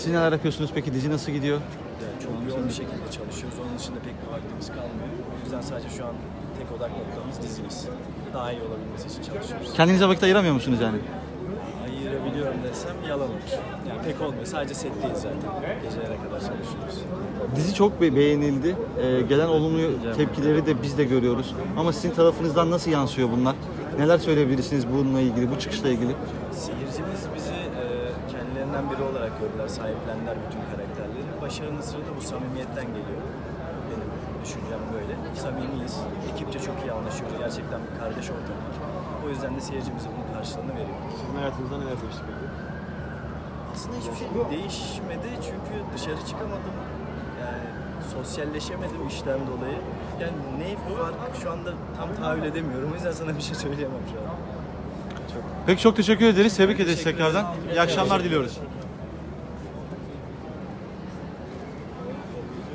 Siz neler yapıyorsunuz peki? Dizi nasıl gidiyor? Yani çok yoğun bir şekilde çalışıyoruz. Onun dışında pek bir vaktimiz kalmıyor. O yüzden sadece şu an tek odak noktamız dizimiz. Daha iyi olabilmesi için çalışıyoruz. Kendinize vakit ayıramıyor musunuz yani? Ayırabiliyorum desem yalan olur. Yani pek olmuyor. Sadece setteyiz zaten. Gecelere kadar çalışıyoruz. Dizi çok be- beğenildi. Ee, gelen olumlu tepkileri de biz de görüyoruz. Ama sizin tarafınızdan nasıl yansıyor bunlar? Neler söyleyebilirsiniz bununla ilgili, bu çıkışla ilgili? Seyircimiz bizi kendilerinden biri olarak gördüler, sahiplendiler bütün karakterleri. Başarının sırrı da bu samimiyetten geliyor. Benim düşüncem böyle. Samimiyiz. Ekipçe çok iyi anlaşıyoruz. Gerçekten bir kardeş ortamı var. O yüzden de seyircimize bunun karşılığını veriyor. Sizin hayatınızda neler değişti peki? Aslında hiçbir şey değişmedi çünkü dışarı çıkamadım. Yani sosyalleşemedim işten dolayı. Yani ne var şu anda tam tahayyül edemiyorum. O yüzden sana bir şey söyleyemem şu an. Peki çok teşekkür ederiz. Tebrik ederiz tekrardan. İyi akşamlar diliyoruz.